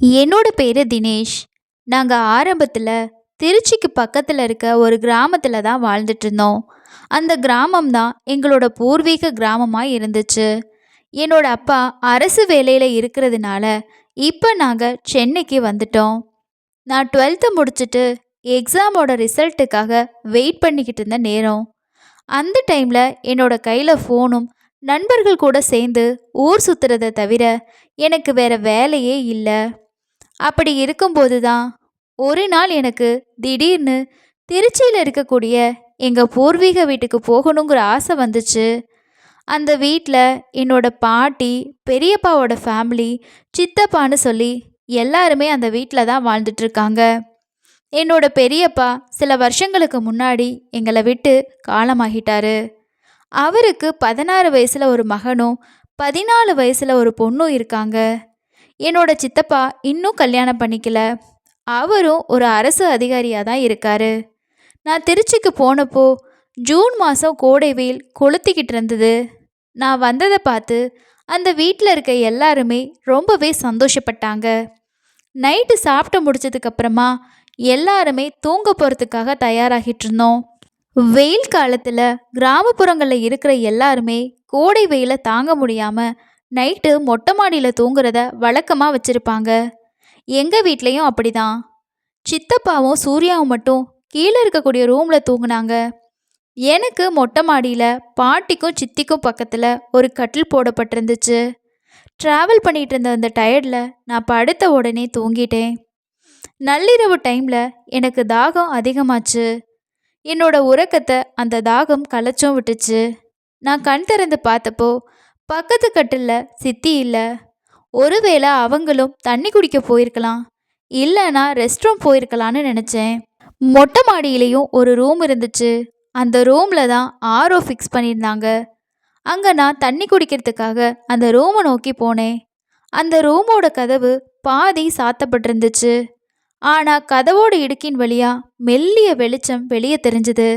என்னோட பேர் தினேஷ். நாங்கள் ஆரம்பத்தில் திருச்சிக்கு பக்கத்தில் இருக்க ஒரு கிராமத்தில் தான் வாழ்ந்துட்டு இருந்தோம். அந்த கிராமம் தான் எங்களோட பூர்வீக கிராமமாக இருந்துச்சு. என்னோட அப்பா அரசு வேலையில் இருக்கிறதுனால இப்போ நாங்கள் சென்னைக்கு வந்துட்டோம். நான் டுவெல்த்து முடிச்சுட்டு எக்ஸாமோட ரிசல்ட்டுக்காக வெயிட் பண்ணிக்கிட்டு இருந்த நேரம். அந்த டைமில் என்னோட கையில் ஃபோனும் நண்பர்கள் கூட சேர்ந்து ஊர் சுற்றுறதை தவிர எனக்கு வேறு வேலையே இல்லை. அப்படி இருக்கும்போது தான் ஒரு நாள் எனக்கு திடீர்னு திருச்சியில் இருக்கக்கூடிய எங்கள் பூர்வீக வீட்டுக்கு போகணுங்கிற ஆசை வந்துச்சு. அந்த வீட்டில் என்னோட பாட்டி பெரியப்பாவோட ஃபேமிலி சித்தப்பான்னு சொல்லி எல்லாருமே அந்த வீட்டில் தான் வாழ்ந்துட்டுருக்காங்க என்னோட பெரியப்பா சில வருஷங்களுக்கு முன்னாடி எங்களை விட்டு காலமாகிட்டாரு. அவருக்கு பதினாறு வயசில் ஒரு மகனும் பதினாலு வயசில் ஒரு பொண்ணும் இருக்காங்க. என்னோட சித்தப்பா இன்னும் கல்யாணம் பண்ணிக்கல. அவரும் ஒரு அரசு அதிகாரியாக தான் இருக்காரு. நான் திருச்சிக்கு போனப்போ ஜூன் மாதம் கோடை வெயில் கொளுத்திக்கிட்டு இருந்தது. நான் வந்ததை பார்த்து அந்த வீட்டில் இருக்க எல்லாருமே ரொம்பவே சந்தோஷப்பட்டாங்க. நைட்டு சாப்பிட்டு முடிச்சதுக்கப்புறமா எல்லாருமே தூங்க போகிறதுக்காக தயாராகிட்டு இருந்தோம். வெயில் காலத்தில் கிராமப்புறங்களில் இருக்கிற எல்லாருமே கோடை வெயிலை தாங்க முடியாமல் நைட்டு மொட்டை மாடியில் தூங்குறத வழக்கமாக வச்சுருப்பாங்க. எங்கள் வீட்லேயும் அப்படிதான். சித்தப்பாவும் சூர்யாவும் மட்டும் கீழே இருக்கக்கூடிய ரூமில் தூங்குனாங்க. எனக்கு மொட்டை மாடியில் பாட்டிக்கும் சித்திக்கும் பக்கத்தில் ஒரு கட்டில் போடப்பட்டிருந்துச்சு. ட்ராவல் பண்ணிகிட்டு இருந்த அந்த டயர்டில் நான் படுத்த உடனே தூங்கிட்டேன். நள்ளிரவு டைமில் எனக்கு தாகம் அதிகமாச்சு. என்னோட உறக்கத்தை அந்த தாகம் களைச்சும் விட்டுச்சு. நான் கண் திறந்து பார்த்தப்போ பக்கத்து கட்டில் சித்தி இல்லை. ஒருவேளை அவங்களும் தண்ணி குடிக்க போயிருக்கலாம். இல்லைனா ரெஸ்ட் ரூம் போயிருக்கலான்னு நினச்சேன். மொட்டை மாடியிலையும் ஒரு ரூம் இருந்துச்சு. அந்த ரூமில் தான் ஆர்ஓ ஃபிக்ஸ் பண்ணியிருந்தாங்க. அங்கே நான் தண்ணி குடிக்கிறதுக்காக அந்த ரூமை நோக்கி போனேன். அந்த ரூமோட கதவு பாதி சாத்தப்பட்டிருந்துச்சு. ஆனால் கதவோட இடுக்கின் வழியாக மெல்லிய வெளிச்சம் வெளியே தெரிஞ்சுது.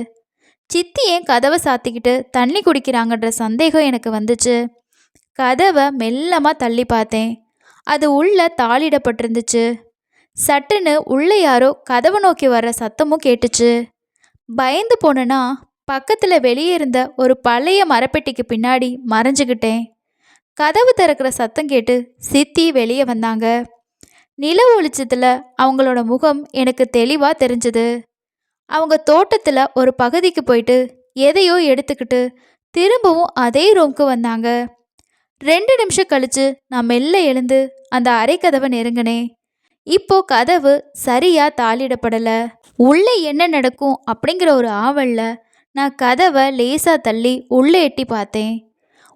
சித்தி ஏன் கதவை சாத்திக்கிட்டு தண்ணி குடிக்கிறாங்கன்ற சந்தேகம் எனக்கு வந்துச்சு. கதவை மெல்லமாக தள்ளி பார்த்தேன். அது உள்ள தாளிடப்பட்டிருந்துச்சு. சட்டுன்னு உள்ளே யாரோ கதவை நோக்கி வர்ற சத்தமும் கேட்டுச்சு. பயந்து போனேன்னா பக்கத்தில் வெளியே இருந்த ஒரு பழைய மரப்பெட்டிக்கு பின்னாடி மறைஞ்சுக்கிட்டேன் கதவு திறக்கிற சத்தம் கேட்டு சித்தி வெளியே வந்தாங்க. நில ஒளிச்சத்தில் அவங்களோட முகம் எனக்கு தெளிவாக தெரிஞ்சுது. அவங்க தோட்டத்தில் ஒரு பகுதிக்கு போயிட்டு எதையோ எடுத்துக்கிட்டு திரும்பவும் அதே ரூம்க்கு வந்தாங்க. ரெண்டு நிமிஷம் கழிச்சு நான் மெல்ல எழுந்து அந்த அரைக்கதவை கதவை நெருங்கினேன். இப்போ கதவு சரியா தாளிடப்படலை. உள்ளே என்ன நடக்கும் அப்படிங்கிற ஒரு ஆவலில் நான் கதவை லேசாக தள்ளி உள்ளே எட்டி பார்த்தேன்.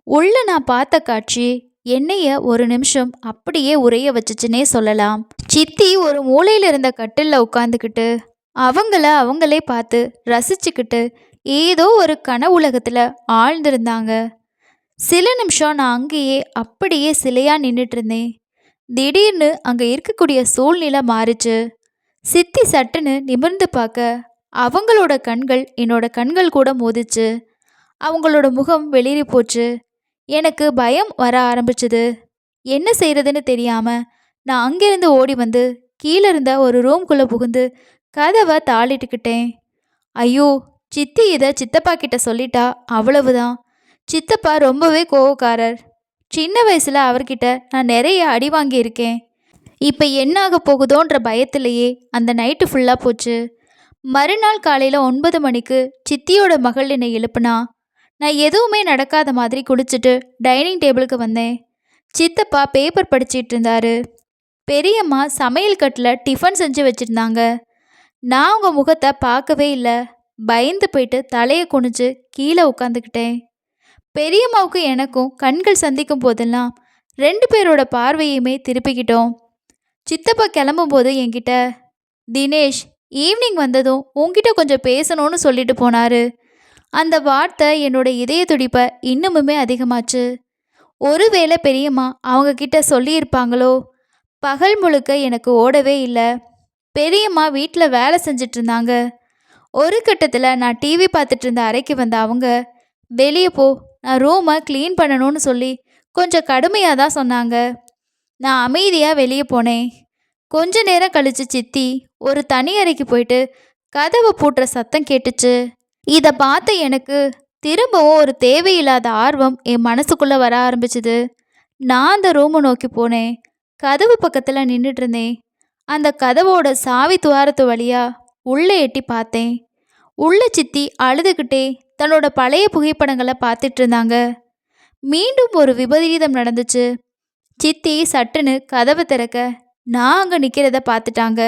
உள்ளே நான் பார்த்த காட்சி என்னைய ஒரு நிமிஷம் அப்படியே உரைய வச்சுச்சுன்னே சொல்லலாம். சித்தி ஒரு மூலையில் இருந்த கட்டிலில் உட்காந்துக்கிட்டு அவங்கள அவங்களே பார்த்து ரசிச்சுக்கிட்டு ஏதோ ஒரு கன உலகத்தில் ஆழ்ந்திருந்தாங்க. சில நிமிஷம் நான் அங்கேயே அப்படியே சிலையாக நின்றுட்டு இருந்தேன் திடீர்னு அங்கே இருக்கக்கூடிய சூழ்நிலை மாறுச்சு. சித்தி சட்டுன்னு நிமிர்ந்து பார்க்க அவங்களோட கண்கள் என்னோட கண்கள் கூட மோதிச்சு. அவங்களோட முகம் வெளியே போச்சு. எனக்கு பயம் வர ஆரம்பிச்சது. என்ன செய்யறதுன்னு தெரியாம நான் அங்கிருந்து ஓடி வந்து கீழே இருந்த ஒரு ரூம்குள்ளே புகுந்து கதவை தாளிட்டுக்கிட்டேன். ஐயோ சித்தி இதை சித்தப்பா கிட்ட சொல்லிட்டா அவ்வளவுதான். சித்தப்பா ரொம்பவே கோவக்காரர். சின்ன வயசில் அவர்கிட்ட நான் நிறைய அடி வாங்கியிருக்கேன். இப்போ என்னாக போகுதோன்ற பயத்திலேயே அந்த நைட்டு ஃபுல்லாக போச்சு. மறுநாள் காலையில் ஒன்பது மணிக்கு சித்தியோட மகள் என்னை எழுப்புனா நான் எதுவுமே நடக்காத மாதிரி குடிச்சிட்டு டைனிங் டேபிளுக்கு வந்தேன். சித்தப்பா பேப்பர் படிச்சிட்டு இருந்தாரு. பெரியம்மா சமையல் கட்டில் டிஃபன் செஞ்சு வச்சுருந்தாங்க. நான் அவங்க முகத்தை பார்க்கவே இல்லை. பயந்து போயிட்டு தலையை குனிஞ்சு கீழே உட்காந்துக்கிட்டேன் பெரியம்மாவுக்கு எனக்கும் கண்கள் சந்திக்கும் போதெல்லாம் ரெண்டு பேரோட பார்வையுமே திருப்பிக்கிட்டோம். சித்தப்பா கிளம்பும்போது என்கிட்ட தினேஷ் ஈவினிங் வந்ததும் உங்ககிட்ட கொஞ்சம் பேசணும்னு சொல்லிட்டு போனாரு. அந்த வார்த்தை என்னோட இதய துடிப்பை இன்னுமுமே அதிகமாச்சு. ஒருவேளை பெரியம்மா அவங்க கிட்ட சொல்லியிருப்பாங்களோ? பகல் முழுக்க எனக்கு ஓடவே இல்லை. பெரியம்மா வீட்டில் வேலை செஞ்சிட்டு இருந்தாங்க ஒரு கட்டத்தில் நான் டிவி பார்த்துட்டு இருந்த அறைக்கு வந்த அவங்க வெளியே போ நான் ரூமை க்ளீன் பண்ணணும்னு சொல்லி கொஞ்சம் கடுமையாக தான் சொன்னாங்க. நான் அமைதியாக வெளியே போனேன். கொஞ்ச நேரம் கழித்து சித்தி ஒரு தனி அறைக்கு போயிட்டு கதவை பூட்டுற சத்தம் கேட்டுச்சு. இதை பார்த்த எனக்கு திரும்பவும் ஒரு தேவையில்லாத ஆர்வம் என் மனசுக்குள்ளே வர ஆரம்பிச்சுது. நான் அந்த ரூமை நோக்கி போனேன். கதவு பக்கத்தில் நின்றுட்டு இருந்தேன். அந்த கதவோட சாவி துவாரத்து வழியாக உள்ளே எட்டி பார்த்தேன். உள்ள சித்தி அழுதுகிட்டே தன்னோட பழைய புகைப்படங்களை பார்த்துட்டு இருந்தாங்க. மீண்டும் ஒரு விபரீதம் நடந்துச்சு. சித்தி சட்டுன்னு கதவை திறக்க நான் அங்கே நிற்கிறத பார்த்துட்டாங்க.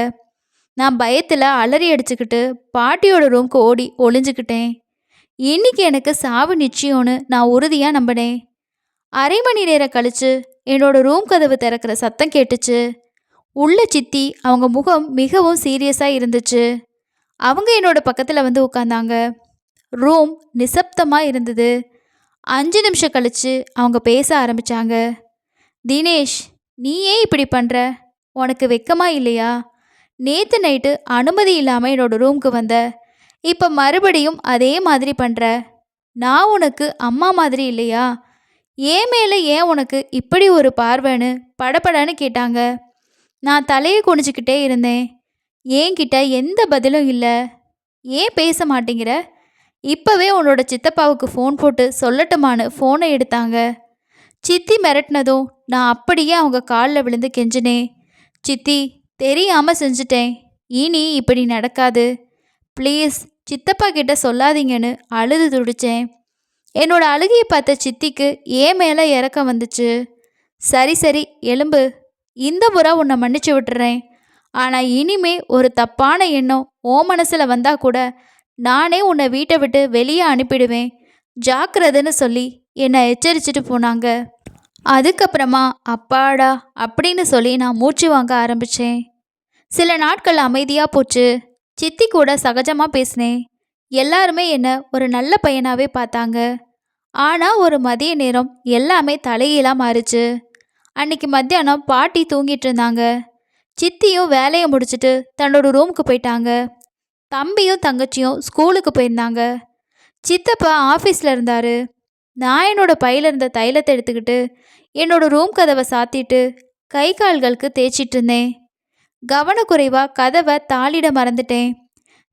நான் பயத்தில் அலறி அடிச்சுக்கிட்டு பாட்டியோட ரூம்க்கு ஓடி ஒளிஞ்சுக்கிட்டேன். இன்னைக்கு எனக்கு சாவு நிச்சயம்னு நான் உறுதியாக நம்பினேன். அரை மணி நேரம் கழிச்சு என்னோட ரூம் கதவு திறக்கிற சத்தம் கேட்டுச்சு. உள்ள சித்தி அவங்க முகம் மிகவும் சீரியஸாக இருந்துச்சு. அவங்க என்னோட பக்கத்தில் வந்து உட்காந்தாங்க. ரூம் நிசப்தமாக இருந்தது. அஞ்சு நிமிஷம் கழித்து அவங்க பேச ஆரம்பிச்சாங்க. தினேஷ் நீ ஏன் இப்படி பண்ணுற உனக்கு வெக்கமா இல்லையா? நேற்று நைட்டு அனுமதி இல்லாமல் என்னோடய ரூமுக்கு வந்த. இப்போ மறுபடியும் அதே மாதிரி பண்ணுற நான் உனக்கு அம்மா மாதிரி இல்லையா? ஏன் மேலே ஏன் உனக்கு இப்படி ஒரு பார்வைன்னு படபடன்னு கேட்டாங்க. நான் தலையை குனிஞ்சிக்கிட்டே இருந்தேன். என்கிட்ட எந்த பதிலும் இல்லை. ஏன் பேச மாட்டேங்கிற? இப்போவே உன்னோட சித்தப்பாவுக்கு ஃபோன் போட்டு சொல்லட்டுமான்னு ஃபோனை எடுத்தாங்க. சித்தி மிரட்டினதும் நான் அப்படியே அவங்க காலில் விழுந்து கெஞ்சினேன் சித்தி தெரியாமல் செஞ்சிட்டேன். இனி இப்படி நடக்காது. ப்ளீஸ் சித்தப்பா கிட்ட சொல்லாதீங்கன்னு அழுது துடிச்சேன். என்னோட அழுகையை பார்த்த சித்திக்கு ஏன் மேலே இறக்கம் வந்துச்சு? சரி சரி எலும்பு இந்த முறை உன்னை மன்னிச்சு விட்டுறேன். ஆனால் இனிமே ஒரு தப்பான எண்ணம் ஓ மனசில் வந்தால் கூட நானே உன்னை வீட்டை விட்டு வெளியே அனுப்பிடுவேன். ஜாக்கிரதைன்னு சொல்லி என்னை எச்சரிச்சிட்டு போனாங்க. அதுக்கப்புறமா அப்பாடா அப்படின்னு சொல்லி நான் மூச்சு வாங்க ஆரம்பித்தேன் சில நாட்கள் அமைதியாக போச்சு. சித்தி கூட சகஜமாக பேசினேன். எல்லாருமே என்னை ஒரு நல்ல பையனாகவே பார்த்தாங்க. ஆனால் ஒரு மதிய நேரம் எல்லாமே தலையிலாம் மாறுச்சு. அன்னைக்கு மத்தியானம் பாட்டி தூங்கிட்டு இருந்தாங்க. சித்தியும் வேலையை முடிச்சுட்டு தன்னோட ரூமுக்கு போயிட்டாங்க. தம்பியும் தங்கச்சியும் ஸ்கூலுக்கு போயிருந்தாங்க. சித்தப்பா ஆஃபீஸில் இருந்தார். நான் என்னோட பையில இருந்த தைலத்தை எடுத்துக்கிட்டு என்னோட ரூம் கதவை சாத்திட்டு கை கால்களுக்கு தேய்ச்சிட்டு இருந்தேன். கவனக்குறைவாக கதவை தாளிட மறந்துட்டேன்.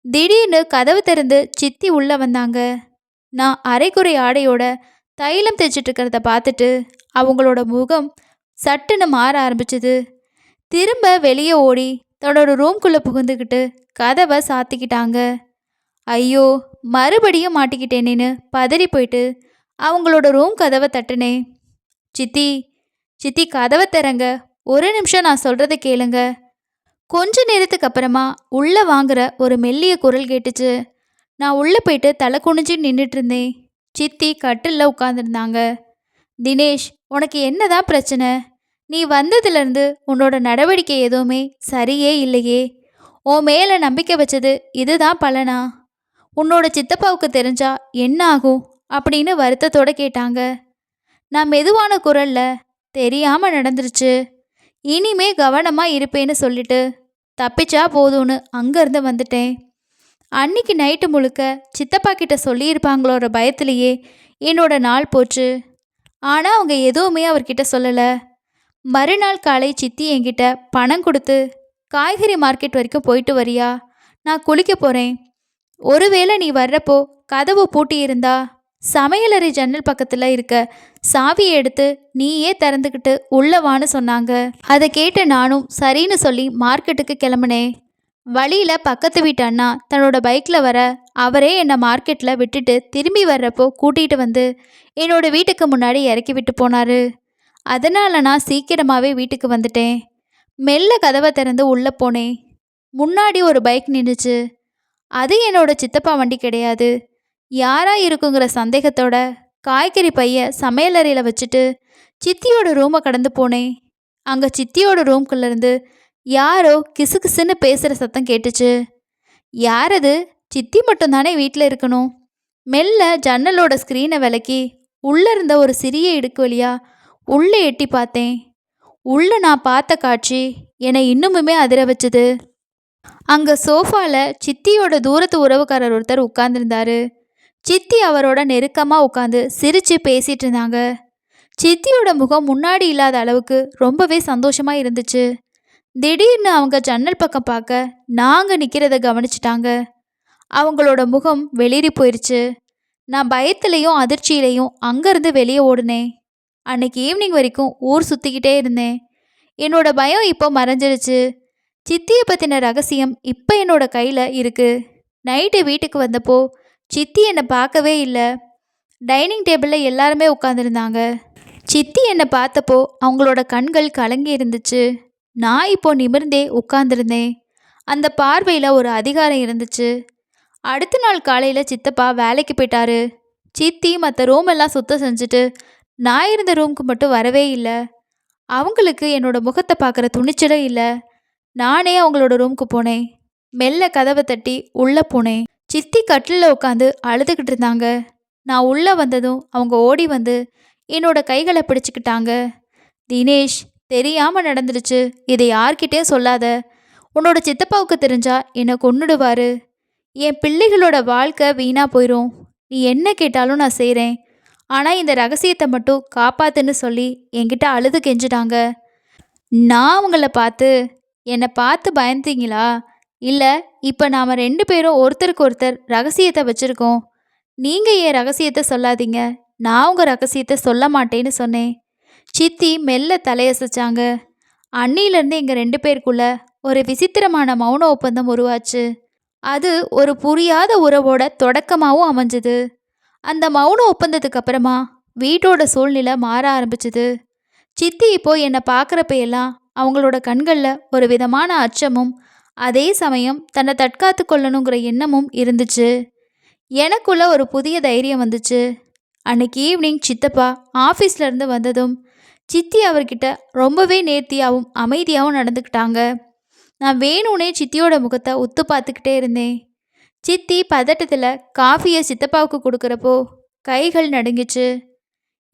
திடீர்னு கதவு திறந்து சித்தி உள்ளே வந்தாங்க. நான் அரைக்குறை ஆடையோட தைலம் தேய்ச்சிட்டு இருக்கிறத பார்த்துட்டு அவங்களோட முகம் சட்டுன்னு மாற ஆரம்பிச்சது. திரும்ப வெளியே ஓடி தன்னோட ரூம்குள்ளே புகுந்துக்கிட்டு கதவை சாத்திக்கிட்டாங்க. ஐயோ மறுபடியும் மாட்டிக்கிட்டேனேன்னு பதறி போயிட்டு அவங்களோட ரூம் கதவை தட்டுனே. சித்தி சித்தி கதவை தரங்க ஒரு நிமிஷம் நான் சொல்கிறத கேளுங்க. கொஞ்ச நேரத்துக்கு அப்புறமா உள்ளே வாங்குற ஒரு மெல்லிய குரல் கேட்டுச்சு. நான் உள்ளே போயிட்டு தலை குனிஞ்சு நின்றுட்டு இருந்தேன். சித்தி கட்டிலில் உட்காந்துருந்தாங்க தினேஷ் உனக்கு என்னதான் பிரச்சனை? நீ வந்ததுலேருந்து உன்னோட நடவடிக்கை எதுவுமே சரியே இல்லையே. உன் மேலே நம்பிக்கை வச்சது இதுதான் பலனா? உன்னோட சித்தப்பாவுக்கு தெரிஞ்சா என்ன ஆகும்? அப்படின்னு வருத்தத்தோட கேட்டாங்க. நான் மெதுவான குரல்ல தெரியாமல் நடந்துருச்சு. இனிமே கவனமாக இருப்பேன்னு சொல்லிட்டு தப்பிச்சா போதும்னு அங்கேருந்து வந்துட்டேன். அன்னைக்கு நைட்டு முழுக்க சித்தப்பா கிட்ட சொல்லியிருப்பாங்களோட பயத்திலேயே என்னோட நாள் போச்சு. ஆனால் அவங்க எதுவுமே அவர்கிட்ட சொல்லலை. மறுநாள் காலை சித்தி என்கிட்ட பணம் கொடுத்து காய்கறி மார்க்கெட் வரைக்கும் போயிட்டு வரியா? நான் குளிக்க போகிறேன் ஒருவேளை நீ வர்றப்போ கதவு பூட்டி இருந்தா சமையலறை ஜன்னல் பக்கத்தில் இருக்க சாவியை எடுத்து நீயே திறந்துக்கிட்டு உள்ளவான்னு சொன்னாங்க. அதை கேட்டு நானும் சரின்னு சொல்லி மார்க்கெட்டுக்கு கிளம்புனேன். வழியில் பக்கத்து வீட்டு அண்ணா தன்னோட பைக்கில் வர அவரே என்னை மார்க்கெட்டில் விட்டுட்டு திரும்பி வர்றப்போ கூட்டிகிட்டு வந்து என்னோட வீட்டுக்கு முன்னாடி இறக்கி விட்டு போனார். அதனால் நான் சீக்கிரமாகவே வீட்டுக்கு வந்துட்டேன். மெல்ல கதவை திறந்து உள்ளே போனேன். முன்னாடி ஒரு பைக் நின்றுச்சு. அது என்னோட சித்தப்பா வண்டி கிடையாது. யாரா இருக்குங்கிற சந்தேகத்தோட காய்கறி பைய சமையலறையில் வச்சுட்டு சித்தியோட ரூமை கடந்து போனேன். அங்கே சித்தியோட ரூம்குள்ளேருந்து யாரோ கிசுகிசுன்னு பேசுகிற சத்தம் கேட்டுச்சு. யார் அது சித்தி மட்டும்தானே வீட்டில் இருக்கணும். மெல்ல ஜன்னலோட ஸ்க்ரீனை விலக்கி உள்ளே இருந்த ஒரு சிறிய இடுக்கு வழியாக உள்ளே எட்டி பார்த்தேன். உள்ளே நான் பார்த்த காட்சி என்னை இன்னுமுமே அதிர வச்சுது. அங்கே சோஃபாவில் சித்தியோட தூரத்து உறவுக்காரர் ஒருத்தர் உட்கார்ந்துருந்தாரு. சித்தி அவரோட நெருக்கமாக உட்காந்து சிரித்து பேசிகிட்டு இருந்தாங்க. சித்தியோட முகம் முன்னாடி இல்லாத அளவுக்கு ரொம்பவே சந்தோஷமாக இருந்துச்சு. திடீர்னு அவங்க ஜன்னல் பக்கம் பார்க்க நாங்கள் நிற்கிறத கவனிச்சிட்டாங்க. அவங்களோட முகம் வெளிரி போயிடுச்சு நான் பயத்துலேயும் அதிர்ச்சியிலையும் அங்கேருந்து வெளியே ஓடினேன். அன்னைக்கு ஈவினிங் வரைக்கும் ஊர் சுற்றிக்கிட்டே இருந்தேன். என்னோட பயம் இப்போ மறைஞ்சிருச்சு. சித்தியை பற்றின ரகசியம் இப்போ என்னோட கையில் இருக்குது நைட்டு வீட்டுக்கு வந்தப்போ சித்தி என்னை பார்க்கவே இல்லை. டைனிங் டேபிளில் எல்லாருமே உட்காந்துருந்தாங்க சித்தி என்னை பார்த்தப்போ அவங்களோட கண்கள் கலங்கி இருந்துச்சு. நான் இப்போ நிமிர்ந்தே உட்காந்துருந்தேன் அந்த பார்வையில் ஒரு அதிகாரம் இருந்துச்சு. அடுத்த நாள் காலையில் சித்தப்பா வேலைக்கு போயிட்டாரு. சித்தி மற்ற ரூம் எல்லாம் சுத்தம் செஞ்சுட்டு நான் இருந்த ரூமுக்கு மட்டும் வரவே இல்லை. அவங்களுக்கு என்னோட முகத்தை பார்க்குற துணிச்சலே இல்லை. நானே அவங்களோட ரூமுக்கு போனேன். மெல்ல கதவை தட்டி உள்ளே போனேன். சித்தி கட்டிலில் உட்காந்து அழுதுகிட்டு இருந்தாங்க. நான் உள்ளே வந்ததும் அவங்க ஓடி வந்து என்னோட கைகளை பிடிச்சிக்கிட்டாங்க. தினேஷ் தெரியாமல் நடந்துடுச்சு இதை யார்கிட்டே சொல்லாத. உன்னோட சித்தப்பாவுக்கு தெரிஞ்சா என்னை கொன்னுடுவாரு. என் பிள்ளைகளோட வாழ்க்கை வீணாக போயிடும் நீ என்ன கேட்டாலும் நான் செய்கிறேன் ஆனால் இந்த ரகசியத்தை மட்டும் காப்பாத்துன்னு சொல்லி என்கிட்ட அழுது கெஞ்சிட்டாங்க. நான் அவங்கள பார்த்து என்னை பார்த்து பயந்தீங்களா? இல்லை இப்போ நாம் ரெண்டு பேரும் ஒருத்தருக்கு ஒருத்தர் ரகசியத்தை வச்சுருக்கோம். நீங்கள் என் ரகசியத்தை சொல்லாதீங்க? நான் உங்கள் ரகசியத்தை சொல்ல மாட்டேன்னு சொன்னேன். சித்தி மெல்ல தலையசைச்சாங்க. அன்னியிலேருந்து எங்கள் ரெண்டு பேருக்குள்ள ஒரு விசித்திரமான மௌன ஒப்பந்தம் உருவாச்சு. அது ஒரு புரியாத உறவோட தொடக்கமாகவும் அமைஞ்சது. அந்த மௌன ஒப்பந்தத்துக்கு அப்புறமா வீட்டோட சூழ்நிலை மாற ஆரம்பிச்சுது. சித்தி இப்போ என்னை பார்க்குறப்ப எல்லாம் அவங்களோட கண்களில் ஒரு விதமான அச்சமும் அதே சமயம் தன்னை தற்காத்து கொள்ளணுங்கிற எண்ணமும் இருந்துச்சு. எனக்குள்ள ஒரு புதிய தைரியம் வந்துச்சு. அன்னைக்கு ஈவினிங் சித்தப்பா ஆஃபீஸ்லேருந்து வந்ததும் சித்தி அவர்கிட்ட ரொம்பவே நேர்த்தியாகவும் அமைதியாகவும் நடந்துக்கிட்டாங்க. நான் வேணும்னே சித்தியோட முகத்தை உத்து பார்த்துக்கிட்டே இருந்தேன். சித்தி பதட்டத்தில் காஃபியை சித்தப்பாவுக்கு கொடுக்குறப்போ கைகள் நடுங்கிச்சு.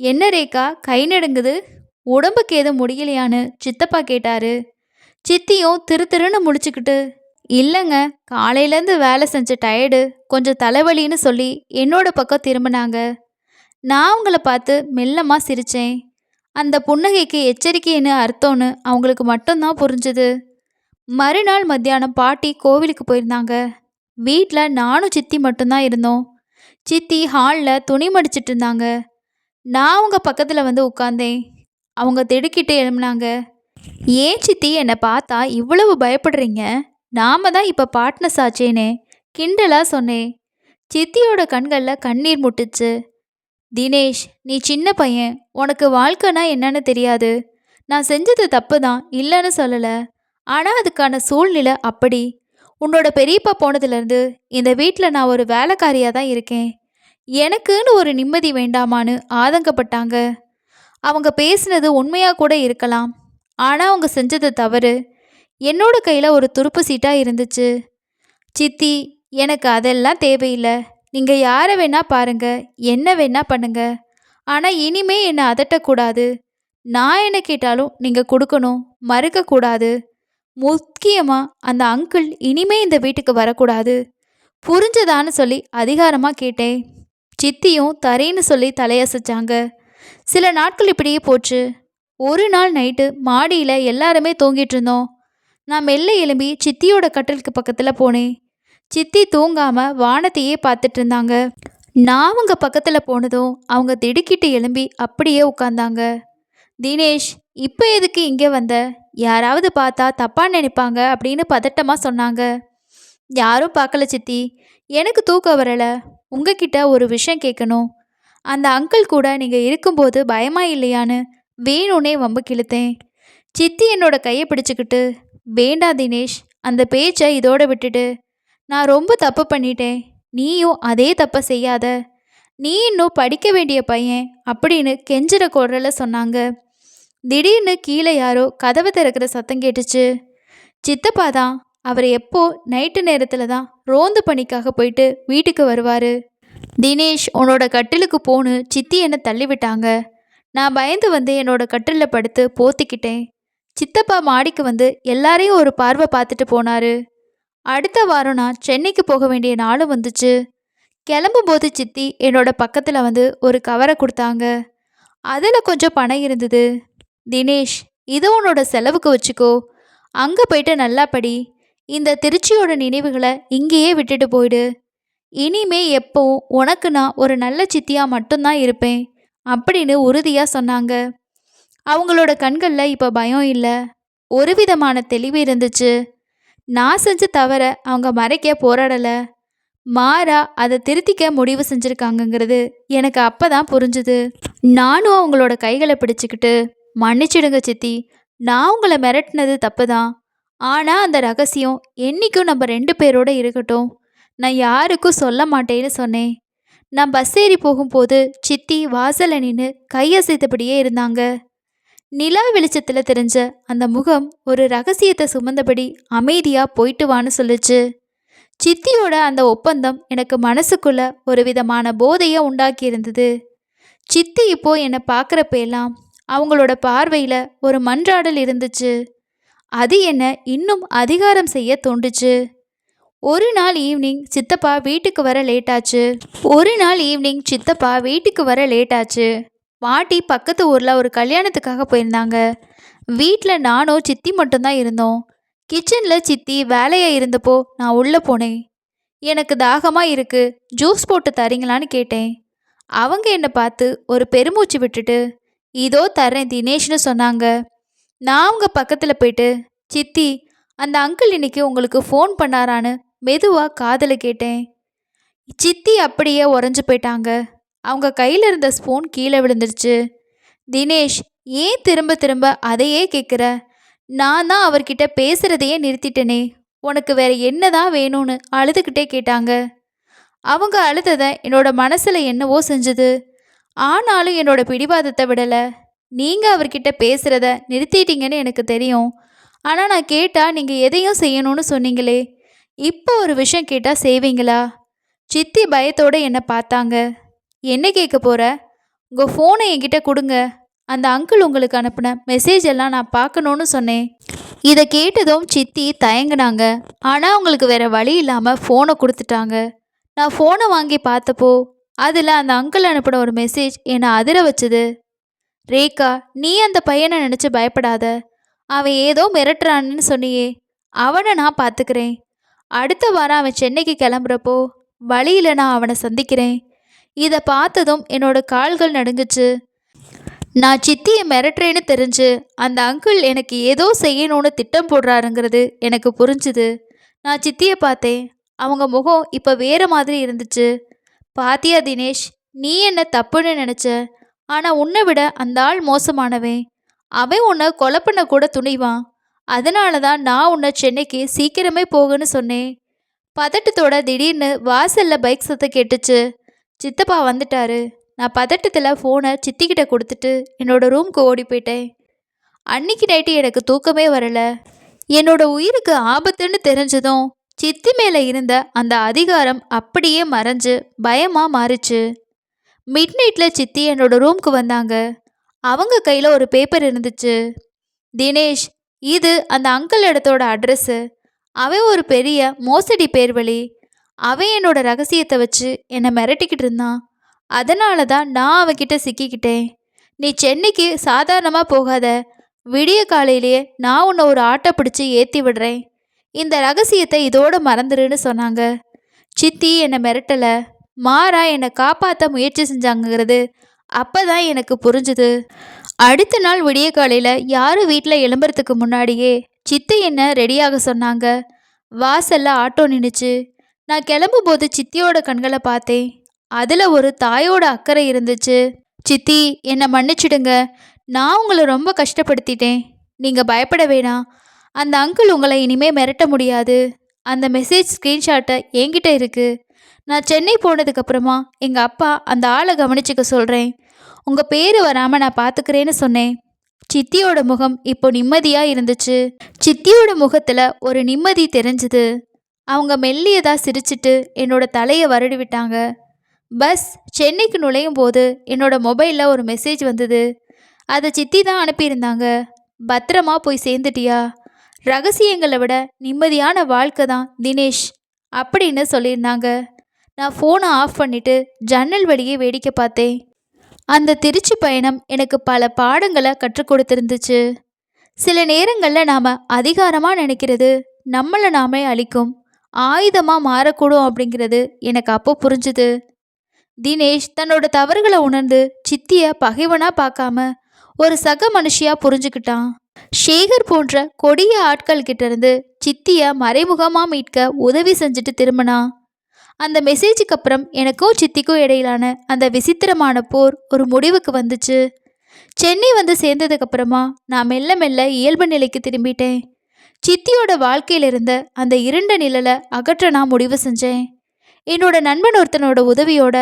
என்ன ரேக்கா கை நடுங்குது? உடம்புக்கு எதுவும் முடியலையான்னு சித்தப்பா கேட்டாரு. சித்தியும் திரு திருன்னு முடிச்சுக்கிட்டு இல்லைங்க காலையிலேருந்து வேலை செஞ்ச டயர்டு கொஞ்சம் தலைவலின்னு சொல்லி என்னோட பக்கம் திரும்பினாங்க. நான் அவங்கள பார்த்து மெல்லமாக சிரித்தேன் அந்த புன்னகைக்கு எச்சரிக்கைன்னு அர்த்தம்னு அவங்களுக்கு மட்டும்தான் புரிஞ்சுது. மறுநாள் மத்தியானம் பாட்டி கோவிலுக்கு போயிருந்தாங்க. வீட்டில் நானும் சித்தி மட்டும்தான் இருந்தோம். சித்தி ஹாலில் துணி மடிச்சிட்டு இருந்தாங்க. நான் அவங்க பக்கத்தில் வந்து உட்காந்தேன் அவங்க திடுக்கிட்டு எழும்பினாங்க. ஏன் சித்தி என்னை பார்த்தா இவ்வளவு பயப்படுறீங்க? நாம தான் இப்போ பார்ட்னர்ஸ் ஆச்சேனே கிண்டலாக சொன்னேன். சித்தியோட கண்களில் கண்ணீர் முட்டுச்சு. தினேஷ் நீ சின்ன பையன். உனக்கு வாழ்க்கைனா என்னன்னு தெரியாது. நான் செஞ்சது தப்பு தான் இல்லைன்னு சொல்லலை. ஆனால் அதுக்கான சூழ்நிலை அப்படி. உன்னோட பெரியப்பா போனதுலேருந்து இந்த வீட்டில் நான் ஒரு வேலைக்காரியாக தான் இருக்கேன். எனக்குன்னு ஒரு நிம்மதி வேண்டாமான்னு ஆதங்கப்பட்டாங்க. அவங்க பேசினது உண்மையாக கூட இருக்கலாம். ஆனால் அவங்க செஞ்சது தவறு. என்னோட கையில் ஒரு துருப்பு சீட்டாக இருந்துச்சு. சித்தி எனக்கு அதெல்லாம் தேவையில்லை. நீங்கள் யாரை வேணா பாருங்க என்ன வேணா பண்ணுங்க. ஆனால் இனிமே என்னை அதட்டக்கூடாது. நான் என்ன கேட்டாலும் நீங்கள் கொடுக்கணும் மறுக்கக்கூடாது. முக்கியமாக அந்த அங்கிள் இனிமே இந்த வீட்டுக்கு வரக்கூடாது? புரிஞ்சதான்னு சொல்லி அதிகாரமாக கேட்டேன். சித்தியும் தரேன்னு சொல்லி தலையசைச்சாங்க. சில நாட்கள் இப்படியே போச்சு. ஒரு நாள் நைட்டு மாடியில் எல்லாருமே தூங்கிட்டு இருந்தோம். நான் மெல்ல எழும்பி சித்தியோட கட்டிலுக்கு பக்கத்தில் போனேன். சித்தி தூங்காமல் வானத்தையே பார்த்துட்டு இருந்தாங்க. நான் அவங்க பக்கத்தில் போனதும் அவங்க திடுக்கிட்டு எழும்பி அப்படியே உட்காந்தாங்க தினேஷ் இப்போ எதுக்கு இங்கே வந்த? யாராவது பார்த்தா தப்பாக நினைப்பாங்க அப்படின்னு பதட்டமாக சொன்னாங்க. யாரும் பார்க்கல சித்தி. எனக்கு தூக்கம் வரலை. உங்ககிட்ட ஒரு விஷயம் கேட்கணும். அந்த அங்கிள் கூட நீங்கள் இருக்கும்போது பயமா இல்லையான்னு வேணும்னே வம்பு கிழித்தேன். சித்தி என்னோட கையை பிடிச்சிக்கிட்டு வேண்டாம் தினேஷ் அந்த பேச்சை இதோட விட்டுட்டு நான் ரொம்ப தப்பு பண்ணிட்டேன். நீயும் அதே தப்பை செய்யாத. நீ இன்னும் படிக்க வேண்டிய பையன் அப்படின்னு கெஞ்சிற குரல சொன்னாங்க. திடீர்னு கீழே யாரோ கதவை திறக்கிற சத்தம் கேட்டுச்சு. சித்தப்பா தான் அவர் எப்போ நைட்டு நேரத்தில் தான் ரோந்து பணிக்காக போயிட்டு வீட்டுக்கு வருவார். தினேஷ் உன்னோட கட்டிலுக்கு போன்னு சித்தி என்னை தள்ளி விட்டாங்க. நான் பயந்து வந்து என்னோட கட்டிலில் படுத்து போத்திக்கிட்டேன். சித்தப்பா மாடிக்கு வந்து எல்லாரையும் ஒரு பார்வை பார்த்துட்டு போனாரு. அடுத்த வாரம் நான் சென்னைக்கு போக வேண்டிய நாளும் வந்துச்சு. கிளம்பும்போது சித்தி என்னோட பக்கத்தில் வந்து ஒரு கவரை கொடுத்தாங்க. அதில் கொஞ்சம் பணம் இருந்தது. தினேஷ் இது உன்னோட செலவுக்கு வச்சுக்கோ. அங்கே போயிட்டு நல்லா படி. இந்த திருச்சியோட நினைவுகளை இங்கேயே விட்டுட்டு போயிடு. இனிமே எப்போவும் உனக்கு நான் ஒரு நல்ல சித்தியாக மட்டும்தான் இருப்பேன் அப்படின்னு உறுதியாக சொன்னாங்க. அவங்களோட கண்களில் இப்போ பயம் இல்லை. ஒரு விதமான தெளிவு இருந்துச்சு. நான் செஞ்ச தவிர அவங்க மறைக்க போராடலை. மாறா அதை திருத்திக்க முடிவு செஞ்சுருக்காங்கங்கிறது எனக்கு அப்போ தான் புரிஞ்சுது. நானும் அவங்களோட கைகளை பிடிச்சிக்கிட்டு மன்னிச்சிடுங்க சித்தி. நான் உங்களை மிரட்டினது தப்பு தான் ஆனால் அந்த ரகசியம் என்றைக்கும் நம்ம ரெண்டு பேரோட இருக்கட்டும். நான் யாருக்கும் சொல்ல மாட்டேன்னு சொன்னேன். நான் பஸ் ஏறி போகும்போது சித்தி வாசல்ல நின்று கையசைத்தபடியே இருந்தாங்க. நிலா வெளிச்சத்தில் தெரிஞ்ச அந்த முகம் ஒரு ரகசியத்தை சுமந்தபடி அமைதியாக போயிட்டு வான்னு சொல்லுச்சு. சித்தியோட அந்த ஒப்பந்தம் எனக்கு மனசுக்குள்ள ஒரு விதமான போதையை உண்டாக்கி இருந்தது சித்தி இப்போ என்னை பார்க்குறப்ப எல்லாம் அவங்களோட பார்வையில் ஒரு மன்றாடல் இருந்துச்சு. அது என்ன இன்னும் அதிகாரம் செய்ய தோண்டுச்சு ஒரு நாள் ஈவினிங் சித்தப்பா வீட்டுக்கு வர லேட்டாச்சு. ஒரு நாள் ஈவினிங் சித்தப்பா வீட்டுக்கு வர லேட்டாச்சு. பாட்டி பக்கத்து ஊரில் ஒரு கல்யாணத்துக்காக போயிருந்தாங்க. வீட்டில் நானும் சித்தி மட்டும்தான் இருந்தோம். கிச்சனில் சித்தி வேலையாக இருந்தப்போ நான் உள்ளே போனேன். எனக்கு தாகமாக இருக்குது ஜூஸ் போட்டு தரீங்களான்னு கேட்டேன். அவங்க என்னை பார்த்து ஒரு பெருமூச்சு விட்டுட்டு இதோ தரேன் தினேஷ்னு சொன்னாங்க. நான் அவங்க பக்கத்தில் போயிட்டு சித்தி அந்த அங்கிள் இன்னைக்கு உங்களுக்கு ஃபோன் பண்ணாரான்னு மெதுவாக காதில் கேட்டேன். சித்தி அப்படியே உறைஞ்சு போயிட்டாங்க. அவங்க கையில் இருந்த ஸ்பூன் கீழே விழுந்துருச்சு. தினேஷ் ஏன் திரும்ப திரும்ப அதையே கேட்குற நான் தான் அவர்கிட்ட பேசுகிறதையே நிறுத்திட்டேனே. உனக்கு வேற என்னதான் வேணும்னு அழுதுகிட்டே கேட்டாங்க. அவங்க அழுததை என்னோட மனசில் என்னவோ செஞ்சது. ஆனாலும் என்னோட பிடிவாதத்தை விடலை. நீங்கள் அவர்கிட்ட பேசுகிறத நிறுத்திட்டீங்கன்னு எனக்கு தெரியும். ஆனால் நான் கேட்டால் நீங்கள் எதையும் செய்யணும்னு சொன்னீங்களே. இப்போ ஒரு விஷயம் கேட்டால் செய்வீங்களா? சித்தி பயத்தோடு என்னை பார்த்தாங்க? என்ன கேட்க போகிற உங்கள் ஃபோனை என்கிட்ட கொடுங்க. அந்த அங்கிள் உங்களுக்கு அனுப்பின மெசேஜ் எல்லாம் நான் பார்க்கணுன்னு சொன்னேன். இதை கேட்டதும் சித்தி தயங்குனாங்க. ஆனால் அவங்களுக்கு வேறு வழி இல்லாமல் ஃபோனை கொடுத்துட்டாங்க. நான் ஃபோனை வாங்கி பார்த்தப்போ அதில் அந்த அங்கிள் அனுப்பின ஒரு மெசேஜ் என்னை அதிர வச்சுது. ரேகா நீ அந்த பையனை நினச்சி பயப்படாத. அவன் ஏதோ மிரட்டுறான்னு சொன்னியே. அவனை நான் பார்த்துக்கிறேன் அடுத்த வாரம் அவன் சென்னைக்கு கிளம்புறப்போ வழியில் நான் அவனை சந்திக்கிறேன். இதை பார்த்ததும் என்னோட கால்கள் நடுங்குச்சு. நான் சித்தியை மிரட்டுறேன்னு தெரிஞ்சு அந்த அங்கிள் எனக்கு ஏதோ செய்யணும்னு திட்டம் போடுறாருங்கிறது எனக்கு புரிஞ்சுது. நான் சித்தியை பார்த்தேன். அவங்க முகம் இப்போ வேற மாதிரி இருந்துச்சு. பாத்தியா தினேஷ் நீ என்ன தப்புன்னு நினச்ச? ஆனால் உன்னை விட அந்த ஆள் மோசமானவன். அவன் உன்னை கொலை பண்ண கூட துணிவான். அதனால தான் நான் உன்னை சென்னைக்கு சீக்கிரமே போகன்னு சொன்னேன். பதட்டத்தோட திடீர்னு வாசல்ல பைக் சத்தம் கேட்டுச்சு. சித்தப்பா வந்துட்டாரு. நான் பதட்டத்தில் ஃபோனை சித்திக்கிட்ட கொடுத்துட்டு என்னோட ரூம்க்கு ஓடி போயிட்டேன். அன்னைக்கு நைட்டு எனக்கு தூக்கமே வரல. என்னோட உயிருக்கு ஆபத்துன்னு தெரிஞ்சதும் சித்தி மேலே இருந்த அந்த அதிகாரம் அப்படியே மறைஞ்சு பயமாக மாறிச்சு. மிட் நைட்டில் சித்தி என்னோட ரூம்க்கு வந்தாங்க. அவங்க கையில் ஒரு பேப்பர் இருந்துச்சு. தினேஷ் இது அந்த அங்கிள் இடத்தோட அட்ரஸ்ஸு அவன் ஒரு பெரிய மோசடி பேர் வழி அவன் என்னோட ரகசியத்தை வச்சு என்னை மிரட்டிக்கிட்டு இருந்தான். அதனால தான் நான் அவகிட்ட சிக்கிக்கிட்டேன். நீ சென்னைக்கு சாதாரணமாக போகாத. விடிய காலையிலேயே நான் உன்னை ஒரு ஆட்டை பிடிச்சி ஏற்றி விடுறேன். இந்த ரகசியத்தை இதோடு மறந்துருன்னு சொன்னாங்க. சித்தி என்னை மிரட்டலை. மாறா என்னை காப்பாற்ற முயற்சி செஞ்சாங்கிறது அப்போ தான் எனக்கு புரிஞ்சுது. அடுத்த நாள் விடிய காலையில் யாரும் வீட்டில் எழும்புறதுக்கு முன்னாடியே சித்தி என்ன ரெடியாக சொன்னாங்க. வாசல்ல ஆட்டோ நின்றுச்சு நான் கிளம்பும்போது சித்தியோட கண்களை பார்த்தேன். அதில் ஒரு தாயோட அக்கறை இருந்துச்சு. சித்தி என்னை மன்னிச்சிடுங்க. நான் உங்களை ரொம்ப கஷ்டப்படுத்திட்டேன். நீங்கள் பயப்பட வேணாம். அந்த அங்கிள் உங்களை இனிமே மிரட்ட முடியாது. அந்த மெசேஜ் ஸ்க்ரீன்ஷாட்டை என்கிட்ட இருக்குது நான் சென்னை போனதுக்கப்புறமா எங்கள் அப்பா அந்த ஆளை கவனிச்சுக்க சொல்கிறேன் உங்கள் பேர் வராமல் நான் பார்த்துக்கிறேன்னு சொன்னேன். சித்தியோட முகம் இப்போ நிம்மதியாக இருந்துச்சு. சித்தியோட முகத்தில் ஒரு நிம்மதி தெரிஞ்சுது. அவங்க மெல்லியதாக சிரிச்சிட்டு என்னோட தலையை வருடி விட்டாங்க. பஸ் சென்னைக்கு நுழையும் போது என்னோட மொபைலில் ஒரு மெசேஜ் வந்தது. அதை சித்தி தான் அனுப்பியிருந்தாங்க. பத்திரமா போய் சேர்ந்துட்டியா? ரகசியங்களை விட நிம்மதியான வாழ்க்கை தான் தினேஷ் அப்படின்னு சொல்லியிருந்தாங்க. நான் ஃபோனை ஆஃப் பண்ணிட்டு ஜன்னல் வழியே வேடிக்கை பார்த்தேன். அந்த திருச்சி பயணம் எனக்கு பல பாடங்களை கற்றுக் கொடுத்துருந்துச்சு. சில நேரங்களில் நாம் அதிகாரமாக நினைக்கிறது நம்மளை நாமே அழிக்கும் ஆயுதமாக மாறக்கூடும் அப்படிங்கிறது எனக்கு அப்போ புரிஞ்சுது. தினேஷ் தன்னோட தவறுகளை உணர்ந்து சித்திய பகைவனாக பார்க்காம ஒரு சக மனுஷியாக புரிஞ்சுக்கிட்டான். சேகர் போன்ற கொடிய ஆட்கள் கிட்ட இருந்து சித்தியை மறைமுகமாக மீட்க உதவி செஞ்சுட்டு திரும்பினா. அந்த மெசேஜுக்கு அப்புறம் எனக்கும் சித்திக்கும் இடையிலான அந்த விசித்திரமான போர் ஒரு முடிவுக்கு வந்துச்சு. சென்னை வந்து சேர்ந்ததுக்கு அப்புறமா நான் மெல்ல மெல்ல இயல்பு நிலைக்கு திரும்பிட்டேன். சித்தியோட வாழ்க்கையிலிருந்த அந்த இருண்ட நிழலை அகற்ற நான் முடிவு செஞ்சேன். என்னோட நண்பன் ஒருத்தனோட உதவியோட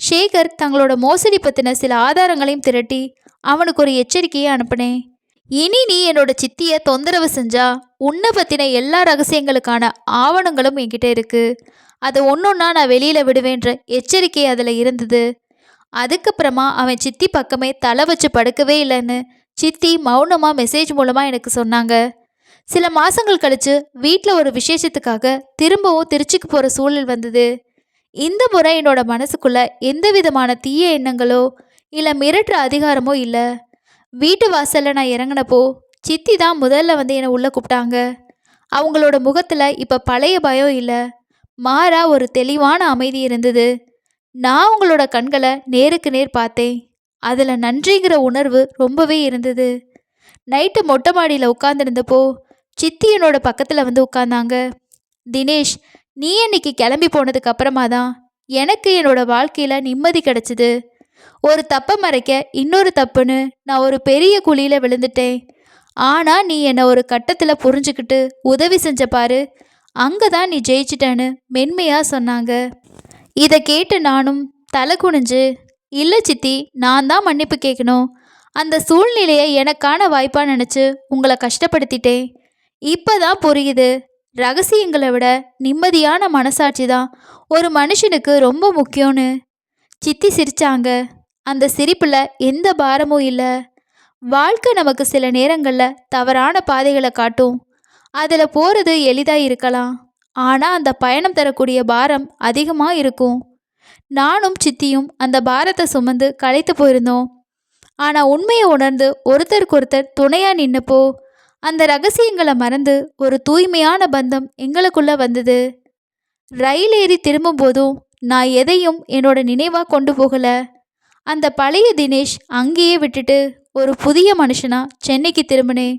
சேகர் தங்களோட மோசடி பற்றின சில ஆதாரங்களையும் திரட்டி அவனுக்கு ஒரு எச்சரிக்கையை அனுப்பினேன். இனி நீ என்னோட சித்தியை தொந்தரவு செஞ்சா உன்னை பற்றின எல்லா ரகசியங்களுக்கான ஆவணங்களும் என்கிட்ட இருக்கு. அதை ஒன்றொன்னா நான் வெளியில் விடுவேன்ற எச்சரிக்கை அதில் இருந்தது. அதுக்கப்புறமா அவன் சித்தி பக்கமே தலை வச்சு படுக்கவே இல்லைன்னு சித்தி மௌனமாக மெசேஜ் மூலமாக எனக்கு சொன்னாங்க. சில மாதங்கள் கழித்து வீட்டில் ஒரு விசேஷத்துக்காக திரும்பவும் திருச்சிக்கு போகிற சூழல் வந்தது. இந்த முறை என்னோட மனசுக்குள்ளே எந்த விதமான தீய எண்ணங்களோ இல்லை மிரட்டுற அதிகாரமோ இல்லை. வீட்டு வாசலில் நான் இறங்கினப்போ சித்தி தான் முதல்ல வந்து என்னை உள்ளே கூப்பிட்டாங்க. அவங்களோட முகத்தில் இப்போ பழைய பயம் இல்லை. மாறா ஒரு தெளிவான அமைதி இருந்தது. நான் அவங்களோட கண்களை நேருக்கு நேர் பார்த்தேன். அதில் நன்றிங்கிற உணர்வு ரொம்பவே இருந்தது. நைட்டு மொட்டை மாடியில் உட்காந்துருந்தப்போ சித்தி என்னோட பக்கத்தில் வந்து உட்காந்தாங்க தினேஷ் நீ இன்னைக்கு கிளம்பி போனதுக்கு அப்புறமா தான் எனக்கு என்னோட வாழ்க்கையில் நிம்மதி கிடச்சிது. ஒரு தப்பை மறைக்க இன்னொரு தப்புன்னு நான் ஒரு பெரிய குழியில் விழுந்துட்டேன். ஆனால் நீ என்னை ஒரு கட்டத்தில் புரிஞ்சுக்கிட்டு உதவி செஞ்ச பாரு. அங்கே தான் நீ ஜெயிச்சிட்டேன்னு மென்மையாக சொன்னாங்க. இதை கேட்டு நானும் தலை குனிஞ்சு இல்லை சித்தி நான் தான் மன்னிப்பு கேட்கணும் அந்த சூழ்நிலையை எனக்கான வாய்ப்பாக நினச்சி உங்களை கஷ்டப்படுத்திட்டேன். இப்போ தான் புரியுது. ரகசியங்களை விட நிம்மதியான மனசாட்சி தான் ஒரு மனுஷனுக்கு ரொம்ப முக்கியம்னு. சித்தி சிரிச்சாங்க. அந்த சிரிப்பில் எந்த பாரமும் இல்லை. வாழ்க்கை நமக்கு சில நேரங்களில் தவறான பாதைகளை காட்டும். அதில் போகிறது எளிதாக இருக்கலாம். ஆனால் அந்த பயணம் தரக்கூடிய பாரம் அதிகமாக இருக்கும். நானும் சித்தியும் அந்த பாரத்தை சுமந்து களைத்து போயிருந்தோம். ஆனால் உண்மையை உணர்ந்து ஒருத்தருக்கு ஒருத்தர் துணையாக நின்னப்போ அந்த ரகசியங்களை மறந்து ஒரு தூய்மையான பந்தம் எங்களுக்குள்ளே வந்தது. ரயில் ஏறி திரும்பும்போதும் நான் எதையும் என்னோட நினைவாக கொண்டு போகல. அந்த பழைய தினேஷ் அங்கேயே விட்டுட்டு ஒரு புதிய மனுஷனா சென்னைக்கு திரும்பினேன்.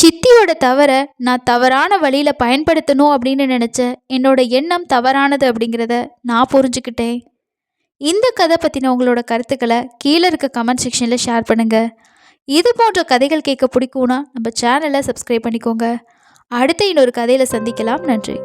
சித்தியோட தவற நான் தவறான வழியில் பயன்படுத்தணும் அப்படின்னு நினச்ச என்னோட எண்ணம் தவறானது அப்படிங்கிறத நான் புரிஞ்சுக்கிட்டேன். இந்த கதை பற்றின உங்களோட கருத்துக்களை கீழே இருக்க கமெண்ட் செக்ஷனில் ஷேர் பண்ணுங்கள் இது போன்ற கதைகள் கேட்க பிடிக்கும்னா நம்ம சேனலை சப்ஸ்கிரைப் பண்ணிக்கோங்க. அடுத்த இன்னொரு கதையில் சந்திக்கலாம். நன்றி.